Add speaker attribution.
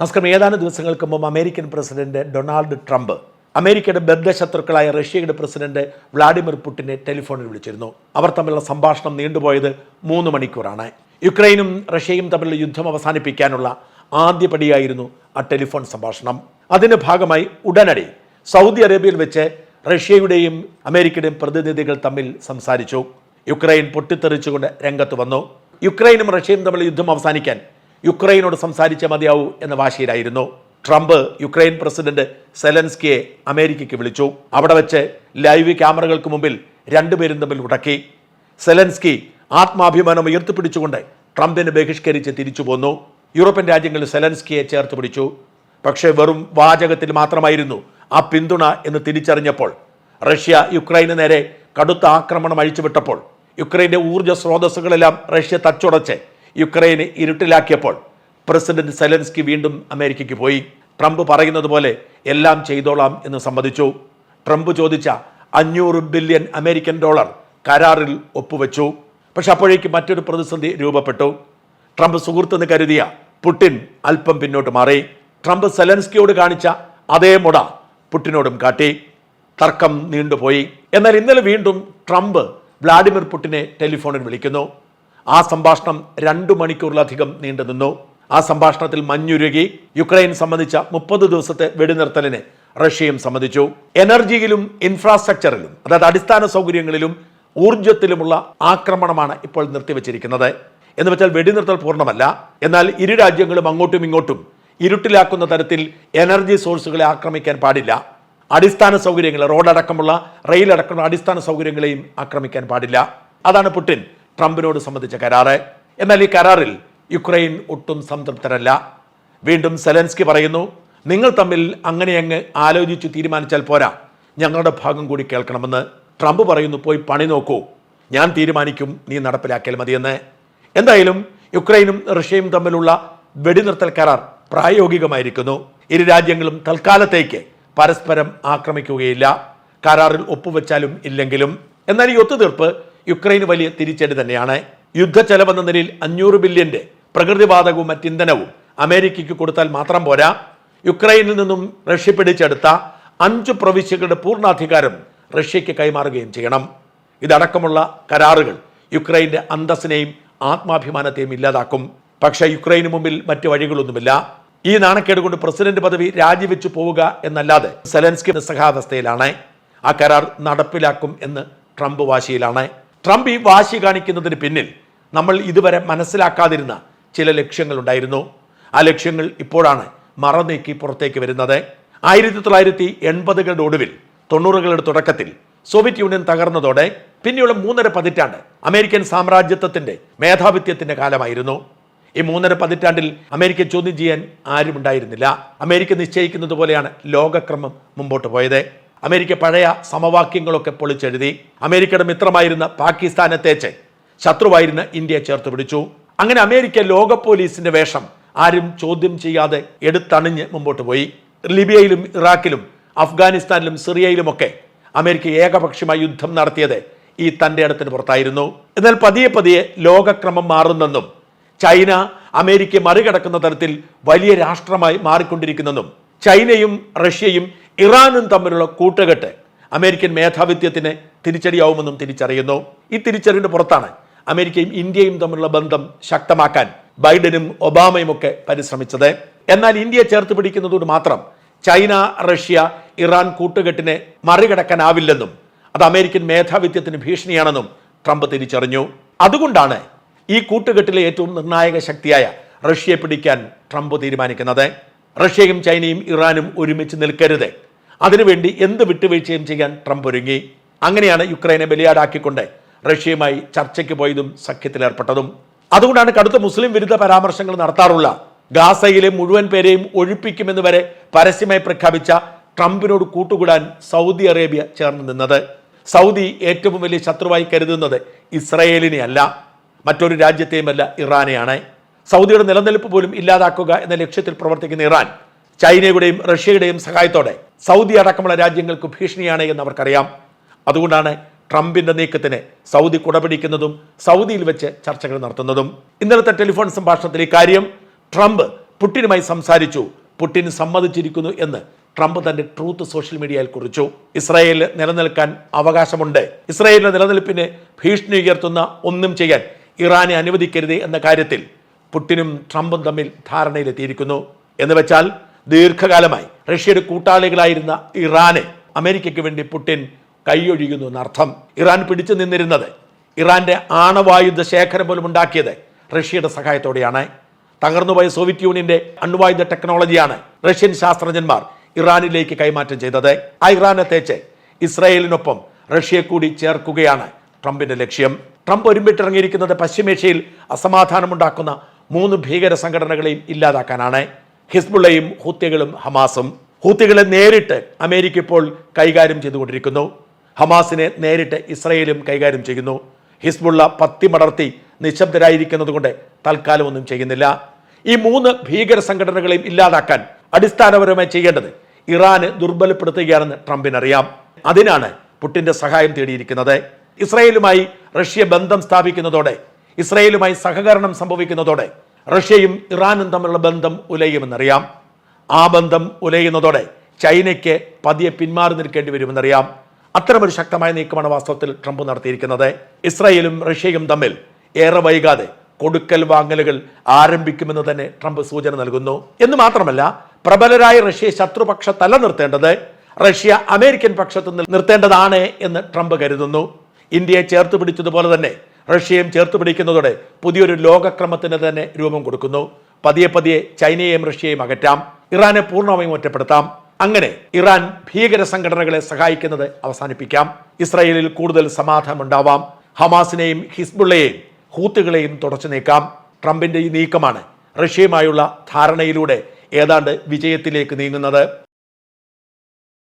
Speaker 1: നമസ്കാരം. ഏതാനും ദിവസങ്ങൾക്ക് മുമ്പ് അമേരിക്കൻ പ്രസിഡന്റ് ഡൊണാൾഡ് ട്രംപ് അമേരിക്കയുടെ ബദ്ധശത്രുക്കളായ റഷ്യയുടെ പ്രസിഡന്റ് വ്ളാഡിമിർ പുടിനെ ടെലിഫോണിൽ വിളിച്ചിരുന്നു. അവർ തമ്മിലുള്ള സംഭാഷണം നീണ്ടുപോയത് മൂന്ന് മണിക്കൂറാണ്. യുക്രൈനും റഷ്യയും തമ്മിലുള്ള യുദ്ധം അവസാനിപ്പിക്കാനുള്ള ആദ്യപടിയായിരുന്നു ആ ടെലിഫോൺ സംഭാഷണം. അതിന്റെ ഭാഗമായി ഉടനടി സൗദി അറേബ്യയിൽ വെച്ച് റഷ്യയുടെയും അമേരിക്കയുടെയും പ്രതിനിധികൾ തമ്മിൽ സംസാരിച്ചു. യുക്രൈൻ പൊട്ടിത്തെറിച്ചുകൊണ്ട് രംഗത്ത് വന്നു. യുക്രൈനും റഷ്യയും തമ്മിലുള്ള യുദ്ധം അവസാനിക്കാൻ യുക്രൈനോട് സംസാരിച്ചേ മതിയാവൂ എന്ന വാശിയിലായിരുന്നു. ട്രംപ് യുക്രൈൻ പ്രസിഡന്റ് സെലൻസ്കിയെ അമേരിക്കയ്ക്ക് വിളിച്ചു. അവിടെ വെച്ച് ലൈവ് ക്യാമറകൾക്ക് മുമ്പിൽ രണ്ടുപേരും തമ്മിൽ ഉടക്കി. സെലൻസ്കി ആത്മാഭിമാനം ഉയർത്തിപ്പിടിച്ചുകൊണ്ട് ട്രംപിനെ ബഹിഷ്കരിച്ച് തിരിച്ചു പോന്നു. യൂറോപ്യൻ രാജ്യങ്ങളിൽ സെലൻസ്കിയെ ചേർത്ത് പിടിച്ചു. പക്ഷേ വെറും വാചകത്തിൽ മാത്രമായിരുന്നു ആ പിന്തുണ എന്ന് തിരിച്ചറിഞ്ഞപ്പോൾ റഷ്യ യുക്രൈന് നേരെ കടുത്ത ആക്രമണം അഴിച്ചുവിട്ടപ്പോൾ യുക്രൈന്റെ ഊർജ സ്രോതസ്സുകളെല്ലാം റഷ്യ തച്ചുടച്ച് യുക്രൈനെ ഇരുട്ടിലാക്കിയപ്പോൾ പ്രസിഡന്റ് സെലൻസ്കി വീണ്ടും അമേരിക്കയ്ക്ക് പോയി. ട്രംപ് പറയുന്നത് പോലെ എല്ലാം ചെയ്തോളാം എന്ന് സമ്മതിച്ചു. ട്രംപ് ചോദിച്ച അഞ്ഞൂറ് ബില്യൺ അമേരിക്കൻ ഡോളർ കരാറിൽ ഒപ്പുവെച്ചു. പക്ഷെ അപ്പോഴേക്ക് മറ്റൊരു പ്രതിസന്ധി രൂപപ്പെട്ടു. ട്രംപ് സുഹൃത്തെന്ന് കരുതിയ പുട്ടിൻ അല്പം പിന്നോട്ട് മാറി. ട്രംപ് സെലൻസ്കിയോട് കാണിച്ച അതേ മുട പുട്ടിനോടും കാട്ടി. തർക്കം നീണ്ടുപോയി. എന്നാൽ ഇന്നലെ വീണ്ടും ട്രംപ് വ്ളാഡിമിർ പുട്ടിനെ ടെലിഫോണിൽ വിളിക്കുന്നു. ആ സംഭാഷണം രണ്ടു മണിക്കൂറിലധികം നീണ്ടു നിന്നു. ആ സംഭാഷണത്തിൽ മഞ്ഞുരുകി യുക്രൈൻ സംബന്ധിച്ച മുപ്പത് ദിവസത്തെ വെടിനിർത്തലിന് റഷ്യയും സമ്മതിച്ചു. എനർജിയിലും ഇൻഫ്രാസ്ട്രക്ചറിലും അതായത് അടിസ്ഥാന സൗകര്യങ്ങളിലും ഊർജത്തിലുമുള്ള ആക്രമണമാണ് ഇപ്പോൾ നിർത്തിവച്ചിരിക്കുന്നത്. എന്ന് വെച്ചാൽ വെടിനിർത്തൽ പൂർണമല്ല. എന്നാൽ ഇരു രാജ്യങ്ങളും അങ്ങോട്ടും ഇങ്ങോട്ടും ഇരുട്ടിലാക്കുന്ന തരത്തിൽ എനർജി സോഴ്സുകളെ ആക്രമിക്കാൻ പാടില്ല. അടിസ്ഥാന സൗകര്യങ്ങൾ റോഡടക്കമുള്ള റെയിൽ അടക്കമുള്ള അടിസ്ഥാന സൗകര്യങ്ങളെയും ആക്രമിക്കാൻ പാടില്ല. അതാണ് പുടിൻ. ട്രംപിനോട് സംബന്ധിച്ച കരാറ്. എന്നാൽ ഈ കരാറിൽ യുക്രൈൻ ഒട്ടും സംതൃപ്തരല്ല. വീണ്ടും സെലൻസ്കി പറയുന്നു നിങ്ങൾ തമ്മിൽ അങ്ങനെ അങ്ങ് ആലോചിച്ച് തീരുമാനിച്ചാൽ പോരാ. ഞങ്ങളുടെ ഭാഗം കൂടി കേൾക്കണമെന്ന്. ട്രംപ് പറയുന്നു പോയി പണി നോക്കൂ. ഞാൻ തീരുമാനിക്കും നീ നടപ്പിലാക്കിയാൽ മതിയെന്ന്. എന്തായാലും യുക്രൈനും റഷ്യയും തമ്മിലുള്ള വെടിനിർത്തൽ കരാർ പ്രായോഗികമായിരിക്കുന്നു. ഇരു രാജ്യങ്ങളും തൽക്കാലത്തേക്ക് പരസ്പരം ആക്രമിക്കുകയില്ല. കരാറിൽ ഒപ്പുവെച്ചാലും ഇല്ലെങ്കിലും. എന്നാൽ ഈ ഒത്തുതീർപ്പ് യുക്രൈന് വലിയ തിരിച്ചടി തന്നെയാണ്. യുദ്ധ ചെലവെന്ന നിലയിൽ അഞ്ഞൂറ് ബില്യന്റെ പ്രകൃതിവാതകവും മറ്റിന്ധനവും അമേരിക്കയ്ക്ക് കൊടുത്താൽ മാത്രം പോരാ. യുക്രൈനിൽ നിന്നും റഷ്യ പിടിച്ചെടുത്ത അഞ്ച് പ്രവിശ്യകളുടെ പൂർണാധികാരം റഷ്യയ്ക്ക് കൈമാറുകയും ചെയ്യണം. ഇതടക്കമുള്ള കരാറുകൾ യുക്രൈന്റെ അന്തസ്സിനെയും ആത്മാഭിമാനത്തെയും ഇല്ലാതാക്കും. പക്ഷെ യുക്രൈന് മുമ്പിൽ മറ്റു വഴികളൊന്നുമില്ല. ഈ നാണക്കേട് കൊണ്ട് പ്രസിഡന്റ് പദവി രാജിവെച്ചു പോവുക എന്നല്ലാതെ സെലൻസ്കി നിസ്സഹാവസ്ഥയിലാണ്. ആ കരാർ നടപ്പിലാക്കും എന്ന് ട്രംപ് വാശിയിലാണ്. ട്രംപ് ഈ വാശി കാണിക്കുന്നതിന് പിന്നിൽ നമ്മൾ ഇതുവരെ മനസ്സിലാക്കാതിരുന്ന ചില ലക്ഷ്യങ്ങളുണ്ടായിരുന്നു. ആ ലക്ഷ്യങ്ങൾ ഇപ്പോഴാണ് മറനീക്കി പുറത്തേക്ക് വരുന്നത്. ആയിരത്തി തൊള്ളായിരത്തി എൺപതുകളുടെ ഒടുവിൽ തൊണ്ണൂറുകളുടെ തുടക്കത്തിൽ സോവിയറ്റ് യൂണിയൻ തകർന്നതോടെ പിന്നെയുള്ള മൂന്നര പതിറ്റാണ്ട് അമേരിക്കൻ സാമ്രാജ്യത്വത്തിന്റെ മേധാവിത്വത്തിന്റെ കാലമായിരുന്നു. ഈ മൂന്നര പതിറ്റാണ്ടിൽ അമേരിക്ക ചോദ്യം ചെയ്യാൻ ആരുമുണ്ടായിരുന്നില്ല. അമേരിക്ക നിശ്ചയിക്കുന്നത് പോലെയാണ് ലോകക്രമം മുമ്പോട്ട് പോയത്. അമേരിക്ക പഴയ സമവാക്യങ്ങളൊക്കെ പൊളിച്ചെഴുതി അമേരിക്കയുടെ മിത്രമായിരുന്ന പാകിസ്ഥാനെ തേച്ച് ശത്രുവായിരുന്ന ഇന്ത്യയെ ചേർത്ത് പിടിച്ചു. അങ്ങനെ അമേരിക്ക ലോക പോലീസിന്റെ വേഷം ആരും ചോദ്യം ചെയ്യാതെ എടുത്തണിഞ്ഞ് മുമ്പോട്ട് പോയി. ലിബിയയിലും ഇറാഖിലും അഫ്ഗാനിസ്ഥാനിലും സിറിയയിലുമൊക്കെ അമേരിക്ക ഏകപക്ഷീയമായി യുദ്ധം നടത്തിയത് ഈ തന്റെ ഇടത്തിന് പുറത്തായിരുന്നു. എന്നാൽ പതിയെ പതിയെ ലോകക്രമം മാറുന്നെന്നും ചൈന അമേരിക്ക മറികടക്കുന്ന തരത്തിൽ വലിയ രാഷ്ട്രമായി മാറിക്കൊണ്ടിരിക്കുന്നെന്നും ചൈനയും റഷ്യയും ഇറാനും തമ്മിലുള്ള കൂട്ടുകെട്ട് അമേരിക്കൻ മേധാവിത്വത്തിന് തിരിച്ചടിയാവുമെന്നും തിരിച്ചറിയുന്നു. ഈ തിരിച്ചറിവിന്റെ പുറത്താണ് അമേരിക്കയും ഇന്ത്യയും തമ്മിലുള്ള ബന്ധം ശക്തമാക്കാൻ ബൈഡനും ഒബാമയും ഒക്കെ പരിശ്രമിച്ചത്. എന്നാൽ ഇന്ത്യ ചേർത്ത് പിടിക്കുന്നതോട് മാത്രം ചൈന റഷ്യ ഇറാൻ കൂട്ടുകെട്ടിനെ മറികടക്കാനാവില്ലെന്നും അത് അമേരിക്കൻ മേധാവിത്വത്തിന് ഭീഷണിയാണെന്നും ട്രംപ് തിരിച്ചറിഞ്ഞു. അതുകൊണ്ടാണ് ഈ കൂട്ടുകെട്ടിലെ ഏറ്റവും നിർണായക ശക്തിയായ റഷ്യയെ പിടിക്കാൻ ട്രംപ് തീരുമാനിക്കുന്നത്. റഷ്യയും ചൈനയും ഇറാനും ഒരുമിച്ച് നിൽക്കരുത്. അതിനുവേണ്ടി എന്ത് വിട്ടുവീഴ്ചയും ചെയ്യാൻ ട്രംപ് ഒരുങ്ങി? അങ്ങനെയാണ് യുക്രൈനെ ബലിയാടാക്കിക്കൊണ്ട് റഷ്യയുമായി ചർച്ചയ്ക്ക് പോയതും സഖ്യത്തിലേർപ്പെട്ടതും അതുകൊണ്ടാണ് കടുത്ത മുസ്ലിം വിരുദ്ധ പരാമർശങ്ങൾ നടത്താറുള്ള ഗാസയിലെ മുഴുവൻ പേരെയും ഒഴിപ്പിക്കുമെന്ന് വരെ പരസ്യമായി പ്രഖ്യാപിച്ച ട്രംപിനോട് കൂട്ടുകൂടാൻ സൗദി അറേബ്യ ചേർന്ന് നിന്നത്. സൗദി ഏറ്റവും വലിയ ശത്രുവായി കരുതുന്നത് ഇസ്രയേലിനെ അല്ല മറ്റൊരു രാജ്യത്തെയുമല്ല ഇറാനെയാണ്. സൗദിയുടെ നിലനിൽപ്പ് പോലും ഇല്ലാതാക്കുക എന്ന ലക്ഷ്യത്തിൽ പ്രവർത്തിക്കുന്ന ഇറാൻ ചൈനയുടെയും റഷ്യയുടെയും സഹായത്തോടെ സൗദി അടക്കമുള്ള രാജ്യങ്ങൾക്ക് ഭീഷണിയാണ് എന്ന് അവർക്കറിയാം. അതുകൊണ്ടാണ് ട്രംപിന്റെ നീക്കത്തിന് സൗദി കുടപിടിക്കുന്നതും സൗദിയിൽ വെച്ച് ചർച്ചകൾ നടത്തുന്നതും. ഇന്നലത്തെ ടെലിഫോൺ സംഭാഷണത്തിൽ ഇക്കാര്യം ട്രംപ് പുട്ടിനുമായി സംസാരിച്ചു. പുട്ടിൻ സമ്മതിച്ചിരിക്കുന്നു എന്ന് ട്രംപ് തന്റെ ട്രൂത്ത് സോഷ്യൽ മീഡിയയിൽ കുറിച്ചു. ഇസ്രായേലിൽ നിലനിൽക്കാൻ അവകാശമുണ്ട്. ഇസ്രായേലിന്റെ നിലനിൽപ്പിന് ഭീഷണി ഉയർത്തുന്ന ഒന്നും ചെയ്യാൻ ഇറാനെ അനുവദിക്കരുത് എന്ന കാര്യത്തിൽ പുട്ടിനും ട്രംപും തമ്മിൽ ധാരണയിലെത്തിയിരിക്കുന്നു. എന്ന് വെച്ചാൽ ദീർഘകാലമായി. റഷ്യയുടെ കൂട്ടാളികളായിരുന്ന ഇറാനെ അമേരിക്കയ്ക്ക് വേണ്ടി പുടിൻ കൈയൊഴിയുന്നു എന്നർത്ഥം. ഇറാൻ പിടിച്ചു നിന്നിരുന്നത് ഇറാന്റെ ആണവായുധ ശേഖരം പോലും ഉണ്ടാക്കിയത് റഷ്യയുടെ സഹായത്തോടെയാണ്. തകർന്നുപോയ സോവിയറ്റ് യൂണിയന്റെ അണ്വായുധ ടെക്നോളജിയാണ് റഷ്യൻ ശാസ്ത്രജ്ഞന്മാർ ഇറാനിലേക്ക് കൈമാറ്റം ചെയ്തത്. ആ ഇറാനെ തേച്ച് ഇസ്രായേലിനൊപ്പം റഷ്യയെ കൂടി ചേർക്കുകയാണ് ട്രംപിന്റെ ലക്ഷ്യം. ട്രംപ് ഒരുമ്പിട്ടിറങ്ങിയിരിക്കുന്നത് പശ്ചിമേഷ്യയിൽ അസമാധാനമുണ്ടാക്കുന്ന മൂന്ന് ഭീകര സംഘടനകളെയും ഇല്ലാതാക്കാനാണ്. ഹിസ്ബുള്ളയും ഹൂത്തികളും ഹമാസും ഹൂത്തികളെ നേരിട്ട് അമേരിക്ക ഇപ്പോൾ കൈകാര്യം ചെയ്തുകൊണ്ടിരിക്കുന്നു. ഹമാസിനെ നേരിട്ട് ഇസ്രയേലും കൈകാര്യം ചെയ്യുന്നു. ഹിസ്ബുള്ള പത്തിമടർത്തി നിശബ്ദരായിരിക്കുന്നത് കൊണ്ട് തൽക്കാലം ഒന്നും ചെയ്യുന്നില്ല. ഈ മൂന്ന് ഭീകര സംഘടനകളെയും ഇല്ലാതാക്കാൻ അടിസ്ഥാനപരമായി ചെയ്യേണ്ടത് ഇറാന് ദുർബലപ്പെടുത്തുകയാണെന്ന് ട്രംപിനറിയാം. അതിനാണ് പുട്ടിന്റെ സഹായം തേടിയിരിക്കുന്നത്. ഇസ്രയേലുമായി റഷ്യ ബന്ധം സ്ഥാപിക്കുന്നതോടെ ഇസ്രയേലുമായി സഹകരണം സംഭവിക്കുന്നതോടെ റഷ്യയും ഇറാനും തമ്മിലുള്ള ബന്ധം ഉലയുമെന്നറിയാം. ആ ബന്ധം ഉലയുന്നതോടെ ചൈനയ്ക്ക് പതിയെ പിന്മാറി നിൽക്കേണ്ടി വരുമെന്നറിയാം. അത്തരമൊരു ശക്തമായ നീക്കമാണ് വാസ്തവത്തിൽ ട്രംപ് നടത്തിയിരിക്കുന്നത്. ഇസ്രായേലും റഷ്യയും തമ്മിൽ ഏറെ വൈകാതെ കൊടുക്കൽ വാങ്ങലുകൾ ആരംഭിക്കുമെന്ന് തന്നെ ട്രംപ് സൂചന നൽകുന്നു. എന്ന് മാത്രമല്ല പ്രബലരായ റഷ്യ ശത്രുപക്ഷ തല നിർത്തേണ്ടത് റഷ്യ അമേരിക്കൻ പക്ഷത്ത് നിർത്തേണ്ടതാണ് എന്ന് ട്രംപ് കരുതുന്നു. ഇന്ത്യയെ ചേർത്ത് പിടിച്ചതുപോലെ തന്നെ റഷ്യയും ചേർത്ത് പിടിക്കുന്നതോടെ പുതിയൊരു ലോകക്രമത്തിന് തന്നെ രൂപം കൊടുക്കുന്നു. പതിയെ പതിയെ ചൈനയെയും റഷ്യയെയും അകറ്റാം. ഇറാനെ പൂർണമായും ഒറ്റപ്പെടുത്താം. അങ്ങനെ ഇറാൻ ഭീകര സംഘടനകളെ സഹായിക്കുന്നത് അവസാനിപ്പിക്കാം. ഇസ്രായേലിൽ കൂടുതൽ സമാധാനം ഉണ്ടാവാം ഹമാസിനെയും ഹിസ്ബുള്ളയെയും ഹൂത്തുകളെയും തുടച്ചു നീക്കാം ട്രംപിന്റെ ഈ നീക്കമാണ് റഷ്യയുമായുള്ള ധാരണയിലൂടെ ഏതാണ്ട് വിജയത്തിലേക്ക് നീങ്ങുന്നത്.